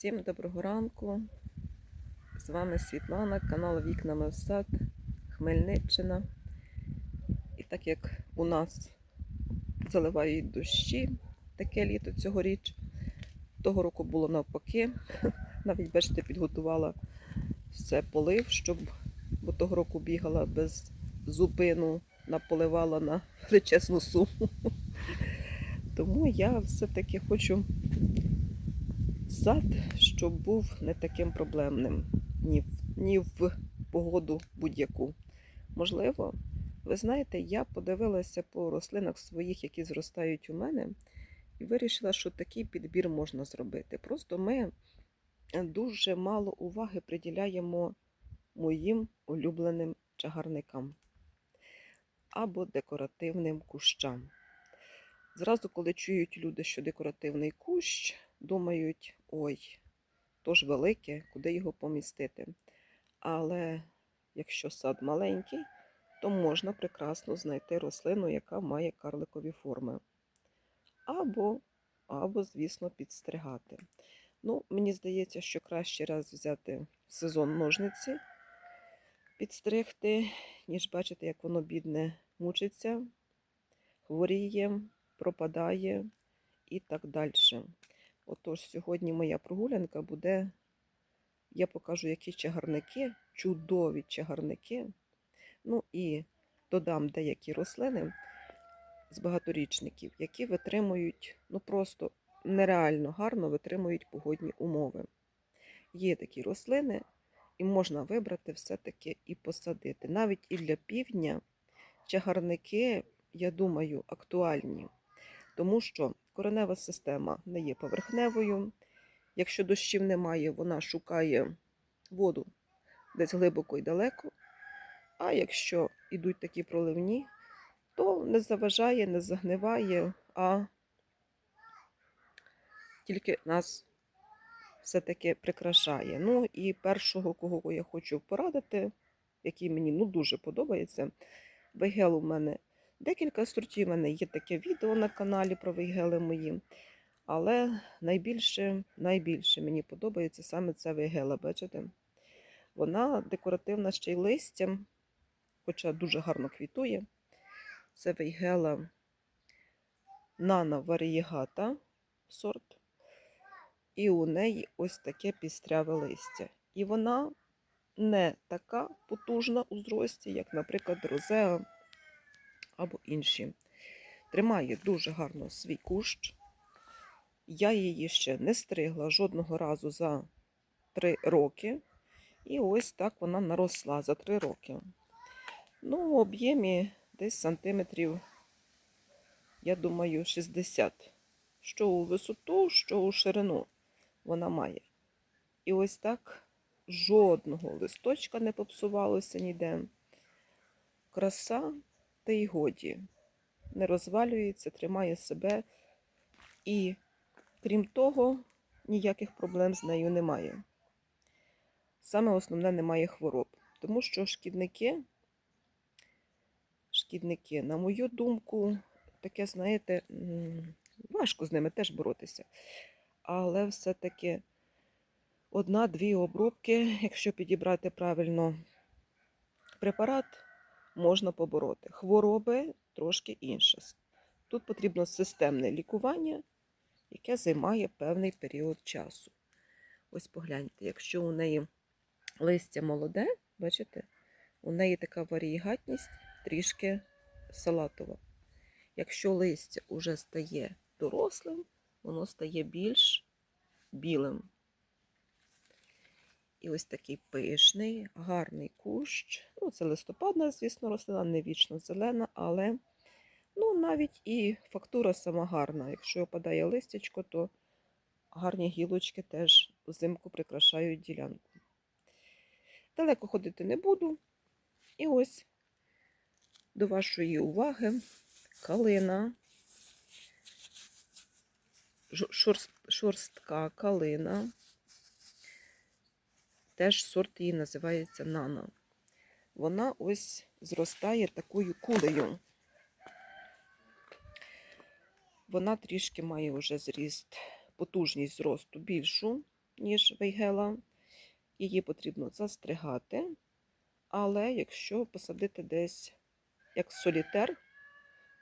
Всім доброго ранку. З вами Світлана, канал Вікнами в сад, Хмельниччина. І так як у нас заливають дощі, таке літо цьогоріч, того року було навпаки. Навіть бачите, підготувала все полив, щоб бо того року бігала без зупину, наполивала на величезну суму. Тому я все-таки хочу сад, щоб був не таким проблемним ні в, ні в погоду будь-яку. Можливо, ви знаєте, я подивилася по рослинах своїх, які зростають у мене, і вирішила, що такий підбір можна зробити. Просто ми дуже мало уваги приділяємо моїм улюбленим чагарникам або декоративним кущам. Зразу, коли чують люди, що декоративний кущ, думають, ой, то ж велике, куди його помістити. Але якщо сад маленький, то можна прекрасно знайти рослину, яка має карликові форми. Або, або звісно, підстригати. Ну, мені здається, що краще раз взяти в сезон ножниці, підстригти, ніж бачити, як воно бідне мучиться, хворіє, пропадає і так далі. Отож, сьогодні моя прогулянка буде, я покажу, які чагарники, чудові чагарники. Ну і додам деякі рослини з багаторічників, які витримують, ну просто нереально гарно витримують погодні умови. Є такі рослини, і можна вибрати все-таки і посадити. Навіть і для півдня чагарники, я думаю, актуальні, тому що коренева система не є поверхневою. Якщо дощів немає, вона шукає воду десь глибоко і далеко. А якщо йдуть такі проливні, то не заважає, не загниває, а тільки нас все-таки прикрашає. Ну і першого, кого я хочу порадити, який мені ну, дуже подобається, вейгел у мене декілька сортів. У мене є таке відео на каналі про вейгели мої. Але найбільше, найбільше мені подобається саме ця вейгела, бачите? Вона декоративна ще й листям, хоча дуже гарно квітує. Це вейгела Нана Варієгата сорт. І у неї ось таке пістряве листя. І вона не така потужна у зрості, як, наприклад, розеа або інші. Тримає дуже гарно свій кущ. Я її ще не стригла жодного разу за три роки. І ось так вона наросла за три роки. Ну, в об'ємі десь сантиметрів, я думаю, 60. Що у висоту, що у ширину вона має. І ось так жодного листочка не попсувалося ніде. Краса, та й годі. Не розвалюється, тримає себе. І, крім того, ніяких проблем з нею немає. Саме основне немає хвороб. Тому що шкідники, шкідники, на мою думку, таке, знаєте, важко з ними теж боротися. Але все-таки одна-дві обробки, якщо підібрати правильно препарат, можна побороти. Хвороби трошки інше. Тут потрібно системне лікування, яке займає певний період часу. Ось погляньте, якщо у неї листя молоде, бачите, у неї така варієгатність трішки салатова. Якщо листя вже стає дорослим, воно стає більш білим. І ось такий пишний, гарний кущ. Ну, Це листопадна, звісно, рослина, не вічно зелена, але ну, навіть і фактура сама гарна. Якщо опадає листячко, то гарні гілочки теж взимку прикрашають ділянку. Далеко ходити не буду. І ось до вашої уваги калина, шорстка калина. Теж сорт її називається Нано. Вона ось зростає такою кулею. Вона трішки має вже зріст, потужність зросту більшу, ніж вейгела. Її потрібно застригати. Але якщо посадити десь як солітер,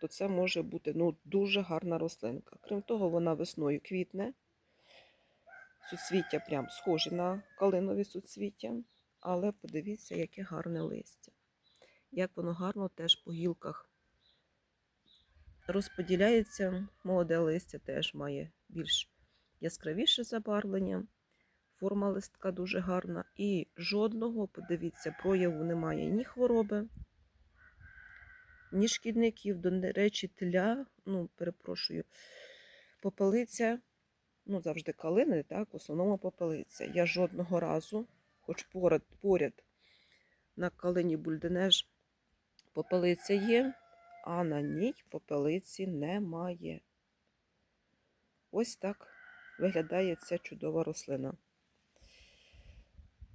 то це може бути ну, дуже гарна рослинка. Крім того, вона весною квітне. Суцвіття прям схожі на калинові суцвіття. Але подивіться, яке гарне листя. Як воно гарно теж по гілках розподіляється. Молоде листя теж має більш яскравіше забарвлення. Форма листка дуже гарна. І жодного, подивіться, прояву немає ні хвороби, ні шкідників. До речі, тля, ну, перепрошую, попелиця, ну, завжди калини, так, в основному попелиця. Я жодного разу, хоч поряд, поряд на калині бульденеж попелиця є, а на ній попелиці немає. Ось так виглядає ця чудова рослина.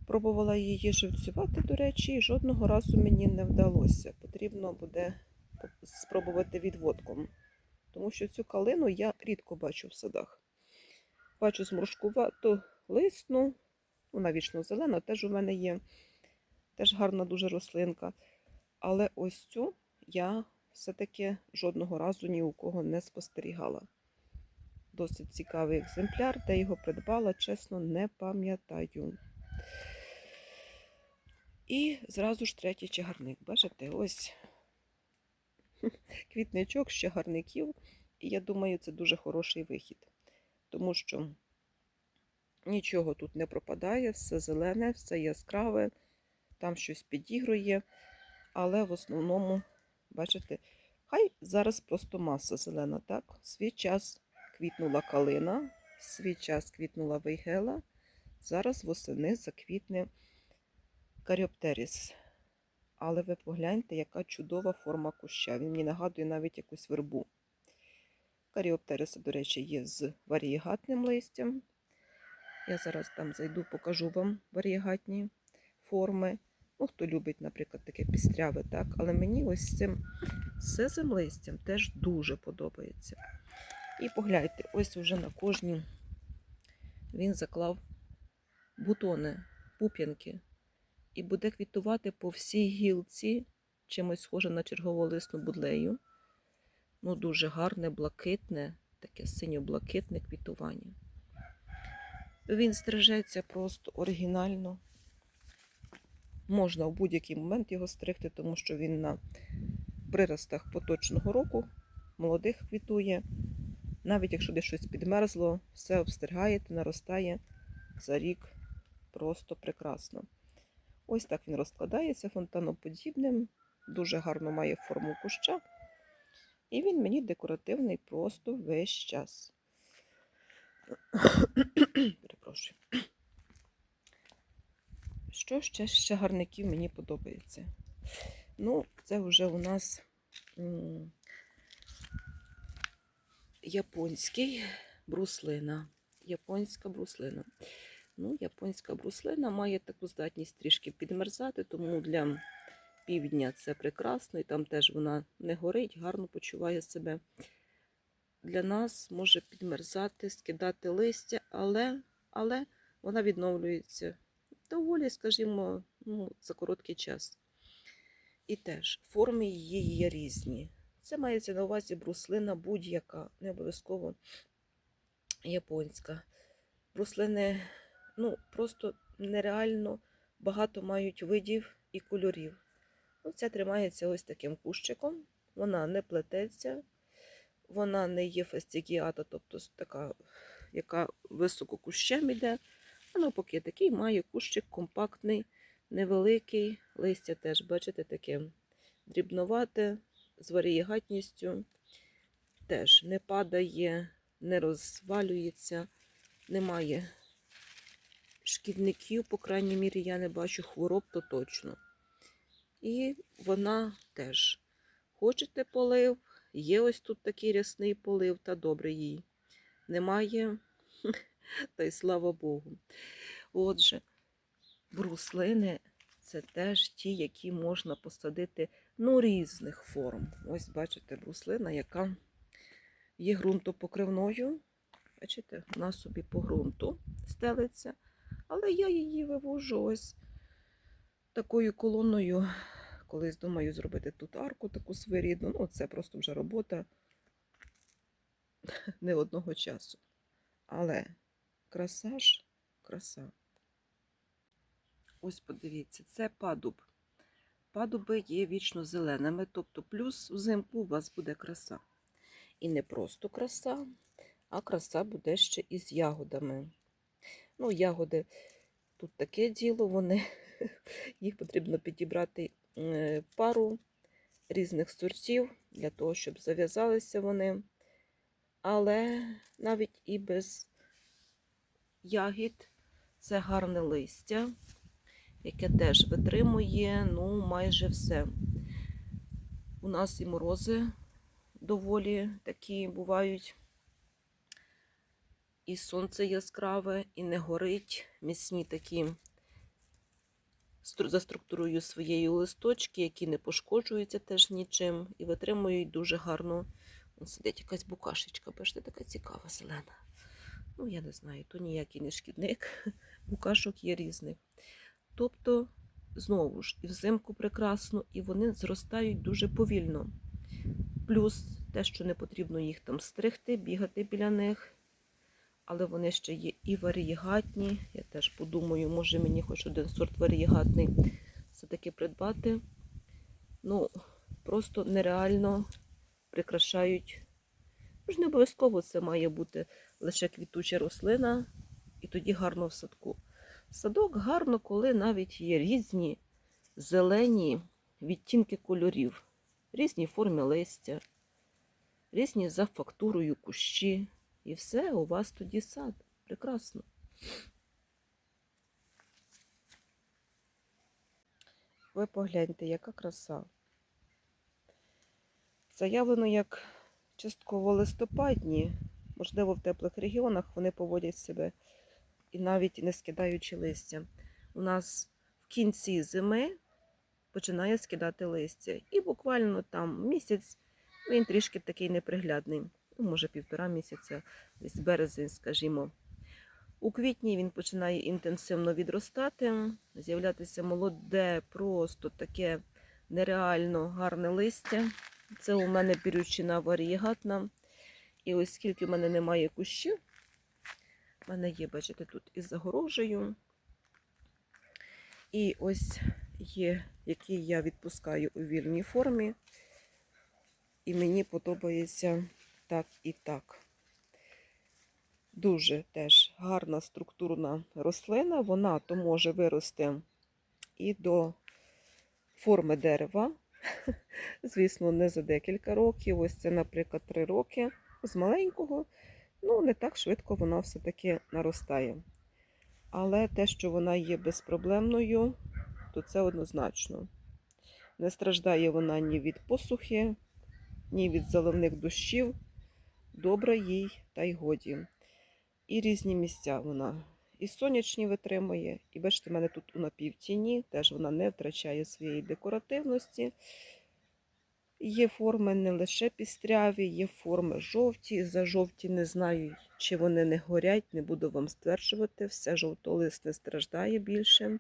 Пробувала її живцювати, до речі, і жодного разу мені не вдалося. Потрібно буде спробувати відводком, тому що цю калину я рідко бачу в садах. Бачу зморшкувату лисну, вона вічно зелена, теж у мене є. Теж гарна дуже рослинка. Але ось цю я все-таки жодного разу ні у кого не спостерігала. Досить цікавий екземпляр, де його придбала, чесно, не пам'ятаю. І зразу ж третій чагарник. Бачите, ось квітничок з чагарників. І я думаю, це дуже хороший вихід, тому що нічого тут не пропадає, все зелене, все яскраве, там щось підігрує, але в основному, бачите, хай зараз просто маса зелена, так? Свій час квітнула калина, свій час квітнула вейгела, зараз восени заквітне каріоптеріс. Але ви погляньте, яка чудова форма куща. Він мені нагадує навіть якусь вербу. Каріоптериси, до речі, є з варієгатним листям. Я зараз там зайду, покажу вам варієгатні форми. Ну, хто любить, наприклад, таке пістряве, так? Але мені ось з цим сизим листям теж дуже подобається. І погляньте, ось уже на кожній він заклав бутони, пуп'янки і буде квітувати по всій гілці, чимось схоже на черговолисну будлею. Ну, дуже гарне, блакитне, таке синьо-блакитне квітування. Він стрижеться просто оригінально. Можна в будь-який момент його стригти, тому що він на приростах поточного року, молодих квітує. Навіть якщо десь щось підмерзло, все обстригаєте, наростає за рік просто прекрасно. Ось так він розкладається фонтаноподібним, дуже гарно має форму куща. І він мені декоративний просто весь час. Перепрошую. Що ще з чагарників мені подобається? Ну, це вже у нас м, японський бруслина. Японська бруслина. Ну, японська бруслина має таку здатність трішки підмерзати, тому для півдня це прекрасно, і там теж вона не горить, гарно почуває себе. Для нас може підмерзати, скидати листя, але, але вона відновлюється доволі, скажімо, ну, за короткий час. І теж форми її є різні. Це мається на увазі бруслина будь-яка, не обов'язково японська. Бруслини ну, просто нереально багато мають видів і кольорів. Ну, Ця тримається ось таким кущиком, вона не плететься, вона не є фастігіата, тобто така, яка високо кущем іде. А навпаки, такий має кущик компактний, невеликий. Листя теж, бачите, таке дрібновате, з варієгатністю. Теж не падає, не розвалюється, немає шкідників, по крайній мірі, я не бачу хвороб, то точно. І вона теж. Хочете полив, є ось тут такий рясний полив, та добре їй. Немає, та й слава Богу. Отже, бруслини це теж ті, які можна посадити ну, різних форм. Ось, бачите, бруслина, яка є ґрунтопокривною, Бачите, вона собі по ґрунту стелиться, але я її вивожу ось такою колоною. Колись думаю зробити тут арку таку своєрідну. Ну, це просто вже робота не одного часу. Але краса ж, краса. Ось подивіться, це падуб. Падуби є вічно зеленими, тобто плюс взимку у вас буде краса. І не просто краса, а краса буде ще із ягодами. Ну, ягоди тут таке діло, вони, їх потрібно підібрати е, пару різних сортів для того, щоб зав'язалися вони. Але навіть і без ягід це гарне листя, яке теж витримує ну, майже все. У нас і морози доволі такі бувають. І сонце яскраве, і не горить. Міцні такі за структурою своєї листочки, які не пошкоджуються теж нічим і витримують дуже гарно. Ось сидить якась букашечка, бачите, така цікава, зелена. Ну, я не знаю, то ніякий не шкідник, букашок є різних. Тобто, знову ж, і взимку прекрасно, і вони зростають дуже повільно. Плюс те, що не потрібно їх там стригти, бігати біля них. Але вони ще є і варієгатні. Я теж подумаю, може мені хоч один сорт варієгатний все-таки придбати. Ну, просто нереально прикрашають. Ну ж не обов'язково це має бути лише квітуча рослина, і тоді гарно в садку. Садок гарно, коли навіть є різні зелені відтінки кольорів, різні форми листя, різні за фактурою кущі. І все, у вас тоді сад. Прекрасно. Ви погляньте, яка краса. Заявлено як частково листопадні, можливо, в теплих регіонах вони поводять себе і навіть не скидаючи листя. У нас в кінці зими починає скидати листя. І буквально там місяць він трішки такий неприглядний. Ну, може, півтора місяця, десь березень, скажімо. У квітні він починає інтенсивно відростати, з'являтися молоде, просто таке нереально гарне листя. Це у мене бірючина варієгатна. І ось скільки в мене немає кущів, в мене є, бачите, тут із загорожею. І ось є, який я відпускаю у вільній формі. І мені подобається так і так. Дуже теж гарна структурна рослина. Вона то може вирости і до форми дерева. Звісно, не за декілька років. Ось це, наприклад, 3 роки. З маленького, ну, не так швидко вона все-таки наростає. Але те, що вона є безпроблемною, то це однозначно. Не страждає вона ні від посухи, ні від заливних дощів. Добре їй та й годі. І різні місця вона. І сонячні витримує, і бачите, в мене тут у напівтіні, теж вона не втрачає своєї декоративності. Є форми не лише пістряві, є форми жовті. За жовті не знаю, чи вони не горять, не буду вам стверджувати. Все жовтолист не страждає більше.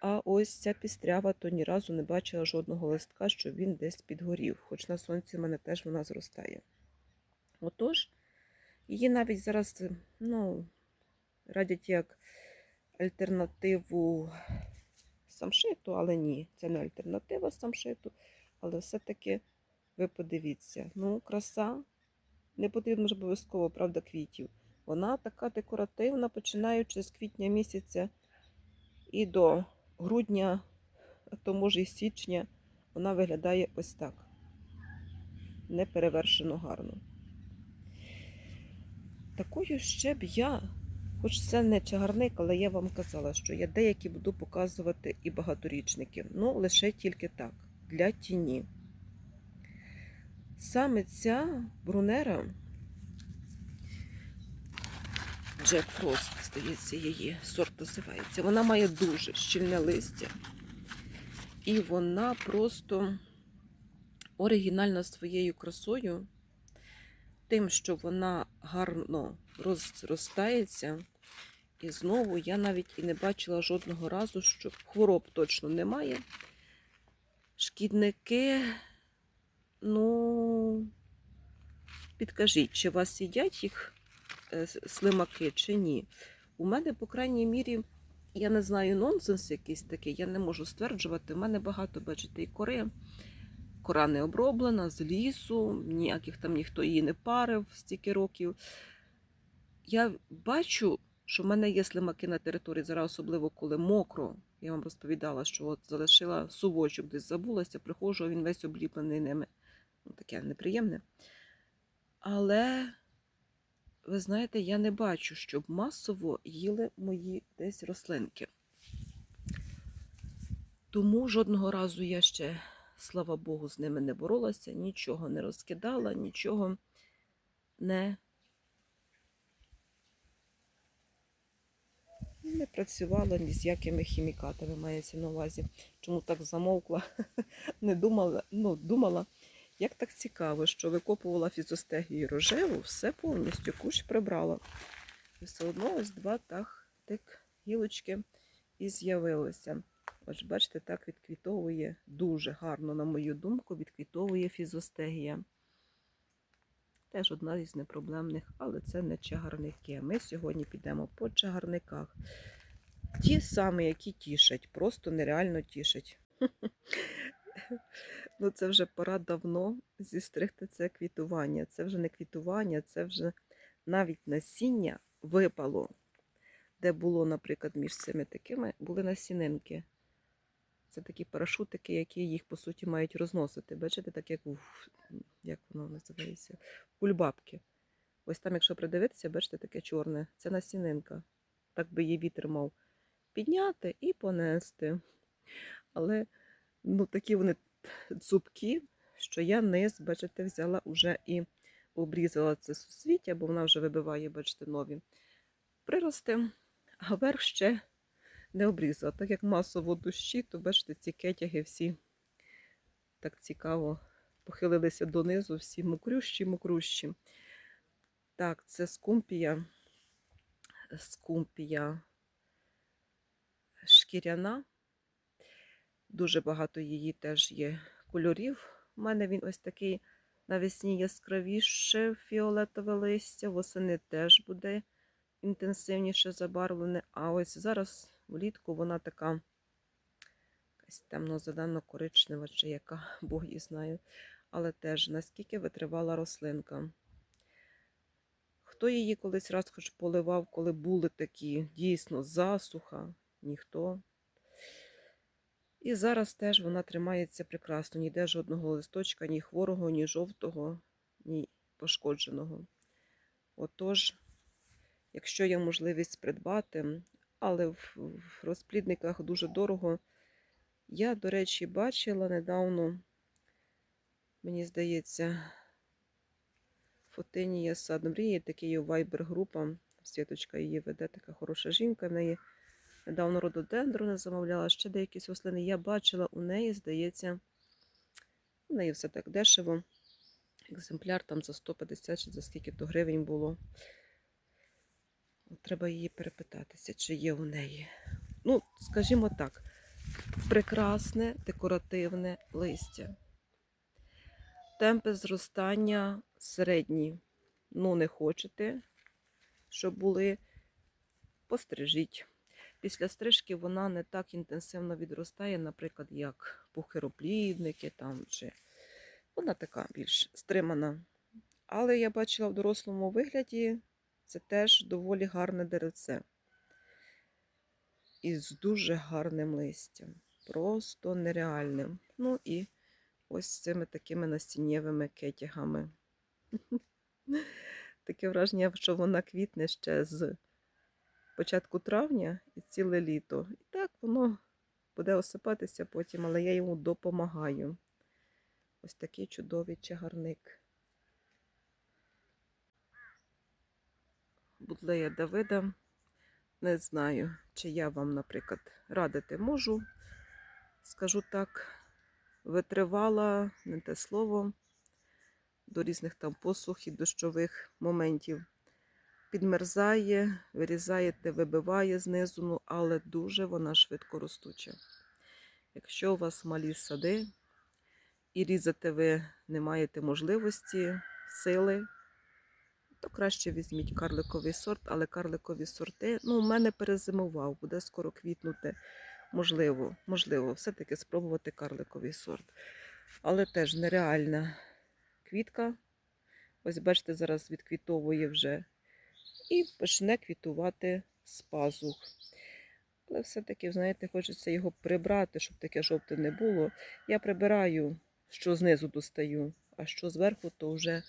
А ось ця пістрява, то ні разу не бачила жодного листка, що він десь підгорів. Хоч на сонці в мене теж вона зростає. Отож, її навіть зараз ну, радять як альтернативу самшиту, але ні, це не альтернатива самшиту. Але все-таки ви подивіться, ну, краса, не потрібно ж обов'язково, правда, квітів. Вона така декоративна, починаючи з квітня місяця і до грудня, а то може і січня, вона виглядає ось так. Неперевершено гарно. Такою ще б я, хоч це не чагарник, але я вам казала, що я деякі буду показувати і багаторічників. Ну, лише тільки так, для тіні. Саме ця брунера, Джек Фрост, здається, її сорт називається. Вона має дуже щільне листя. І вона просто оригінальна своєю красою. Тим, що вона гарно розростається. І знову я навіть і не бачила жодного разу, що хвороб точно немає. Шкідники, ну, підкажіть, чи вас їдять їх е, слимаки, чи ні. У мене, по крайній мірі, я не знаю, нонсенс якийсь такий, я не можу стверджувати. У мене багато, бачите, і кори. Кора не оброблена з лісу, ніяких там ніхто її не парив стільки років. Я бачу, що в мене є слимаки на території, зараз особливо коли мокро. Я вам розповідала, що от залишила сувочок, десь забулася, приходжу, а він весь обліплений ними. Ну, таке неприємне. Але, ви знаєте, я не бачу, щоб масово їли мої десь рослинки. Тому жодного разу я ще, слава Богу, з ними не боролася, нічого не розкидала, нічого не, не працювала ні з якими хімікатами, мається на увазі. Чому так замовкла? Не думала, ну, думала, як так цікаво, що викопувала фізостегію рожеву, все повністю кущ прибрала. І все одно ось два так, тик, гілочки і з'явилися. Ось бачите, так відквітовує дуже гарно, на мою думку, відквітовує фізостегія. Теж одна із непроблемних, але це не чагарники. Ми сьогодні підемо по чагарниках. Ті самі, які тішать, просто нереально тішать. Ну, це вже пора давно зістригти це квітування. Це вже не квітування, це вже навіть насіння випало, де було, наприклад, між цими такими, були насінинки. Це такі парашутики, які їх, по суті, мають розносити. Бачите, так як в, як воно називається? Кульбабки. Ось там, якщо придивитися, бачите, таке чорне. Це насінинка. Так би її вітер мав підняти і понести. Але ну, такі вони цупкі, що я низ, бачите, взяла уже і обрізала це сусвіття, бо вона вже вибиває, бачите, нові прирости, а верх ще не обрізала. Так як масово дощі, то бачите, ці кетяги всі так цікаво похилилися донизу, всі мокрющі, мокрущі. Так, це скумпія, скумпія шкіряна. Дуже багато її теж є кольорів. У мене він ось такий навесні яскравіше фіолетове листя, восени теж буде інтенсивніше забарвлене. А ось зараз влітку вона така якась темно-зелено-коричнева, чи яка, Бог її знає. Але теж наскільки витривала рослинка. Хто її колись раз хоч поливав, коли були такі дійсно засуха, ніхто. І зараз теж вона тримається прекрасно. Ніде жодного листочка, ні хворого, ні жовтого, ні пошкодженого. Отож, якщо є можливість придбати, але в, розплідниках дуже дорого. Я, до речі, бачила недавно, мені здається, Фотинія сад мрії, такий вайбер-група. Світочка її веде, така хороша жінка в неї. Недавно рододендрони замовляла, ще деякі рослини. Я бачила у неї, здається, у неї все так дешево. Екземпляр там за 150 чи за скільки то гривень було. Треба її перепитатися, чи є у неї. Ну, скажімо так, прекрасне декоративне листя. Темпи зростання середні. Ну, не хочете, щоб були, пострижіть. Після стрижки вона не так інтенсивно відростає, наприклад, як пухироплідники там, чи вона така більш стримана. Але я бачила в дорослому вигляді, це теж доволі гарне деревце. І з дуже гарним листям. Просто нереальним. Ну і ось цими такими насіннєвими кетягами. Таке враження, що вона квітне ще з початку травня і ціле літо. І так воно буде осипатися потім, але я йому допомагаю. Ось такий чудовий чагарник. Будлея Давида. Не знаю, чи я вам, наприклад, радити можу. Скажу так, витривала, не те слово. до різних там посух і дощових моментів. Підмерзає, вирізаєте, вибиває знизу, ну, але дуже вона швидко ростуча. Якщо у вас малі сади і різати ви не маєте можливості, сили, то краще візьміть карликовий сорт, але карликові сорти, ну, у мене перезимував, буде скоро квітнути. Можливо, можливо, все-таки спробувати карликовий сорт. Але теж нереальна квітка. Ось бачите, зараз відквітовує вже і почне квітувати з пазух. Але все-таки, знаєте, хочеться його прибрати, щоб таке жовте не було. Я прибираю, що знизу достаю, а що зверху, то вже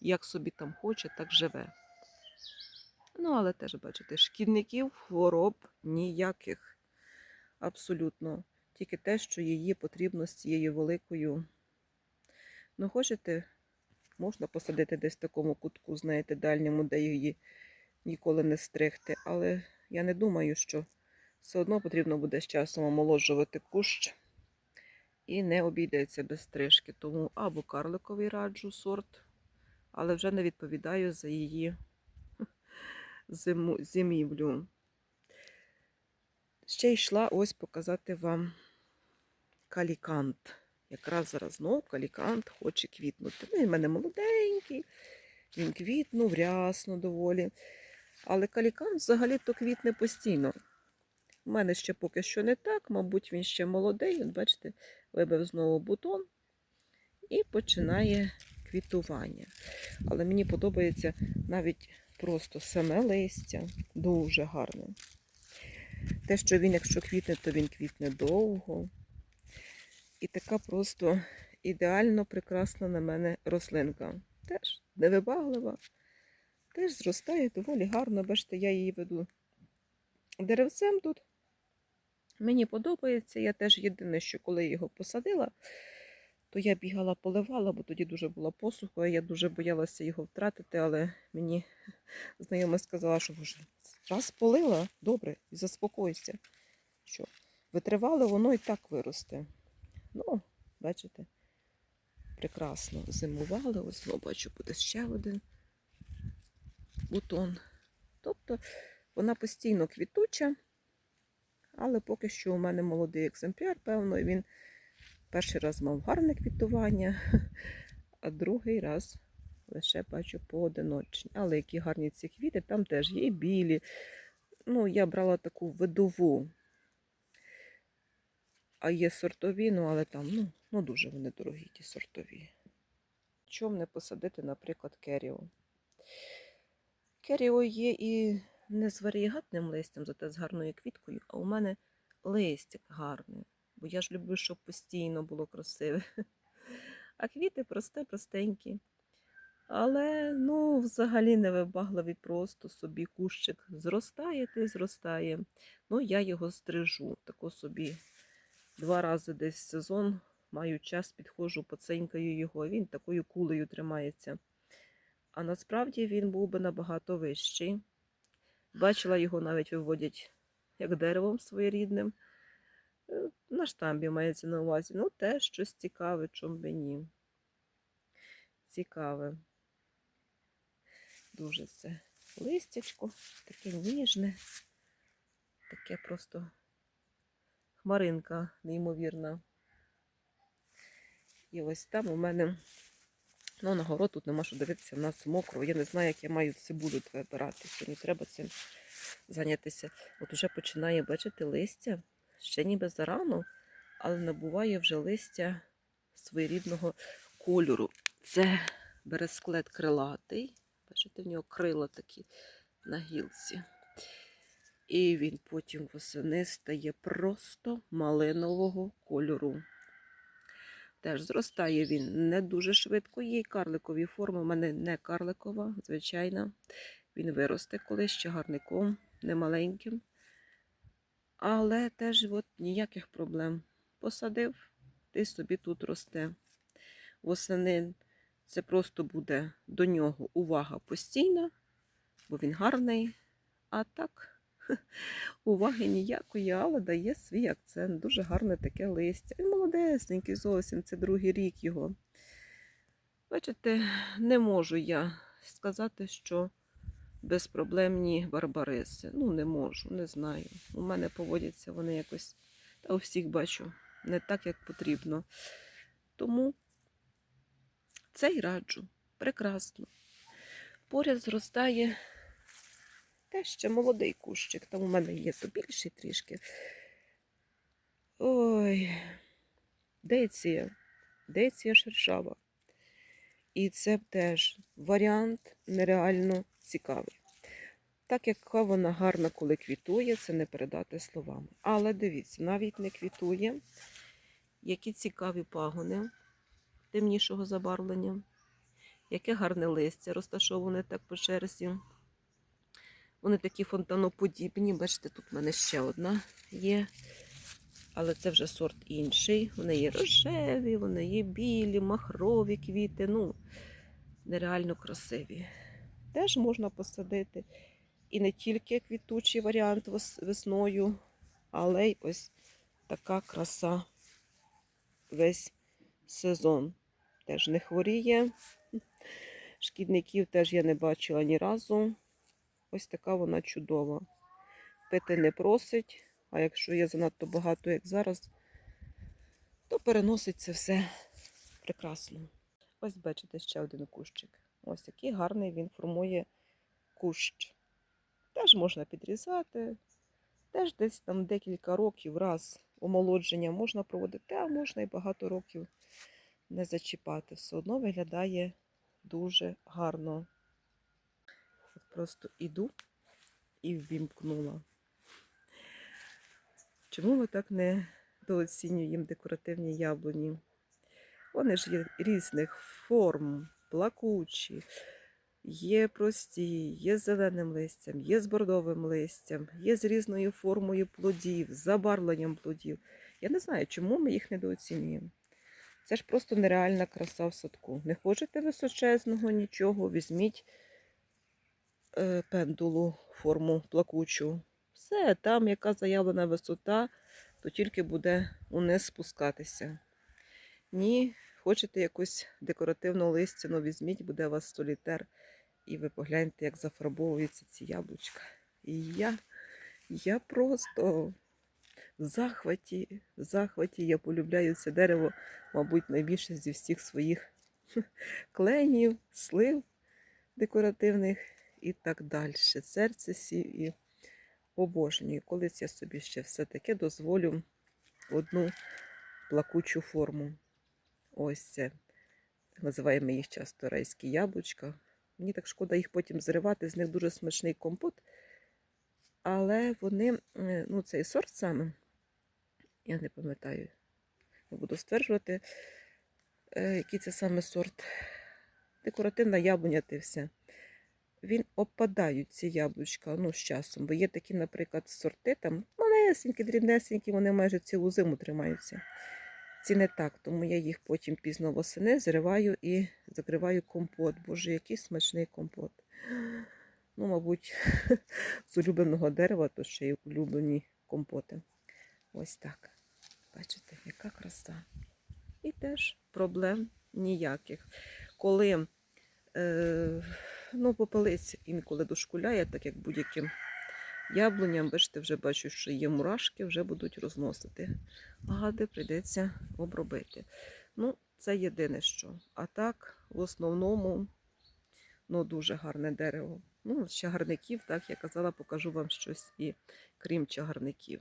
як собі там хоче, так живе. Ну, але теж, бачите, шкідників, хвороб ніяких. Абсолютно. Тільки те, що її потрібно з цією великою. Ну, хочете, можна посадити десь в такому кутку, знаєте, дальньому, де її ніколи не стригти. Але я не думаю, що все одно потрібно буде з часом омоложувати кущ і не обійдеться без стрижки. Тому або карликовий раджу сорт, але вже не відповідаю за її зиму, зимівлю. Ще йшла ось показати вам калікант. Якраз зараз знов калікант хоче квітнути. Ну, він в мене молоденький, він квітнув рясно доволі. Але калікант взагалі-то квітне постійно. У мене ще поки що не так, мабуть, він ще молодий. От бачите, вибив знову бутон і починає квітування. Але мені подобається навіть просто саме листя. Дуже гарне. Те, що він, якщо квітне, то він квітне довго. І така просто ідеально прекрасна на мене рослинка. Теж невибаглива, теж зростає доволі гарно. Бачите, я її веду деревцем тут. Мені подобається. Я теж єдине, що коли його посадила, то я бігала, поливала, бо тоді дуже була посуха, я дуже боялася його втратити, але мені знайома сказала, що вже раз полила, добре, і заспокойся. Що витривало, воно і так виросте. Ну, бачите, прекрасно зимували. Ось знову бачу, буде ще один бутон. Тобто вона постійно квітуча, але поки що у мене молодий екземпляр, певно, він перший раз мав гарне квітування, а другий раз лише бачу поодиночні. Але які гарні ці квіти, там теж є білі. Ну, я брала таку видову. А є сортові, ну але там ну, ну дуже вони дорогі, ті сортові. Чому не посадити, наприклад, керіо? Керіо є і не з варієгатним листям, зате з гарною квіткою, а у мене листик гарний. Бо я ж люблю, щоб постійно було красиве. А квіти просте, простенькі. Але, ну, взагалі невибагливий просто собі кущик. Зростає ти, зростає. Ну, я його стрижу. Тако собі два рази десь сезон маю час, підходжу, поценькаю його. Він такою кулею тримається. А насправді він був би набагато вищий. Бачила, його навіть виводять як деревом своєрідним. Е, На штамбі мається на увазі. Ну, теж щось цікаве, чом би ні. Цікаве. Дуже це листячко, таке ніжне, таке просто хмаринка неймовірна. І ось там у мене, ну, на город тут нема що дивитися, в нас мокро. Я не знаю, як я маю цибулю вибирати. Сьогодні треба цим зайнятися. От уже починає бачити листя, ще ніби зарано, але набуває вже листя своєрідного кольору. Це бересклет крилатий. Бачите, в нього крила такі на гілці. І він потім восени стає просто малинового кольору. Теж зростає він не дуже швидко. Є карликові форми. У мене не карликова, звичайна. Він виросте колись ще гарником, немаленьким. Але теж от ніяких проблем. Посадив, ти собі тут росте. Восени це просто буде до нього увага постійна, бо він гарний. А так, уваги ніякої, але дає свій акцент. Дуже гарне таке листя. Він молодесенький зовсім, це другий рік його. Бачите, не можу я сказати, що безпроблемні барбариси. Ну, не можу, не знаю. У мене поводяться вони якось, та у всіх бачу, не так, як потрібно. Тому цей раджу. Прекрасно. Поряд зростає те ще молодий кущик. Там у мене є то більший трішки. Ой, деція. Деція шершава. І це теж варіант нереально цікавий. Так як вона гарна, коли квітує, це не передати словами. Але дивіться, навіть не квітує. Які цікаві пагони темнішого забарвлення. Яке гарне листя розташоване так по черзі. Вони такі фонтаноподібні. Бачите, тут в мене ще одна є. Але це вже сорт інший. Вони є рожеві, вони є білі, махрові квіти. Ну, нереально красиві. Теж можна посадити. І не тільки квітучий варіант весною, але й ось така краса весь сезон. Теж не хворіє. Шкідників теж я не бачила ні разу. Ось така вона чудова. Пити не просить, а якщо є занадто багато, як зараз, то переносить це все прекрасно. Ось бачите ще один кущик. Ось який гарний він формує кущ. Теж можна підрізати, теж десь там декілька років раз омолодження можна проводити, а можна і багато років не зачіпати. Все одно виглядає дуже гарно. От просто іду і ввімкнула. Чому ми так не дооцінюємо декоративні яблуні? Вони ж є різних форм, плакучі, є прості, є з зеленим листям, є з бордовим листям, є з різною формою плодів, з забарвленням плодів. Я не знаю, чому ми їх недооцінюємо. Це ж просто нереальна краса в садку. Не хочете височезного нічого, візьміть е, пендулу форму плакучу. Все, там, яка заявлена висота, то тільки буде униз спускатися. Ні, хочете якусь декоративну листяну, візьміть, буде у вас солітер, і ви погляньте, як зафарбовуються ці яблучка. І я, я просто в захваті, в захваті, я полюбляю це дерево, мабуть, найбільше зі всіх своїх кленів, слив декоративних і так далі. Серце сі і обожнюю. Колись я собі ще все-таки дозволю одну плакучу форму. Ось це. Називаємо їх часто райські яблучка. Мені так шкода їх потім зривати, з них дуже смачний компот. Але вони, е, ну, цей сорт саме, я не пам'ятаю, не буду стверджувати, е, який це саме сорт. Декоративна яблуня ти все. Він опадають ці яблучка ну, з часом, бо є такі, наприклад, сорти, там малесенькі, дрібнесенькі, вони майже цілу зиму тримаються. Ці не так, тому я їх потім пізно восени зриваю і закриваю компот. Боже, який смачний компот. Ну, мабуть, з улюбленого дерева, то ще й улюблені компоти. Ось так. Бачите, яка краса. І теж проблем ніяких. Коли е, ну, попелиць інколи дошкуляє, так як будь-яким яблуням, бачите, вже бачу, що є мурашки, вже будуть розносити. Гади прийдеться обробити. Ну, це єдине що. А так, в основному, ну, дуже гарне дерево. Ну, з чагарників, так, я казала, покажу вам щось і крім чагарників.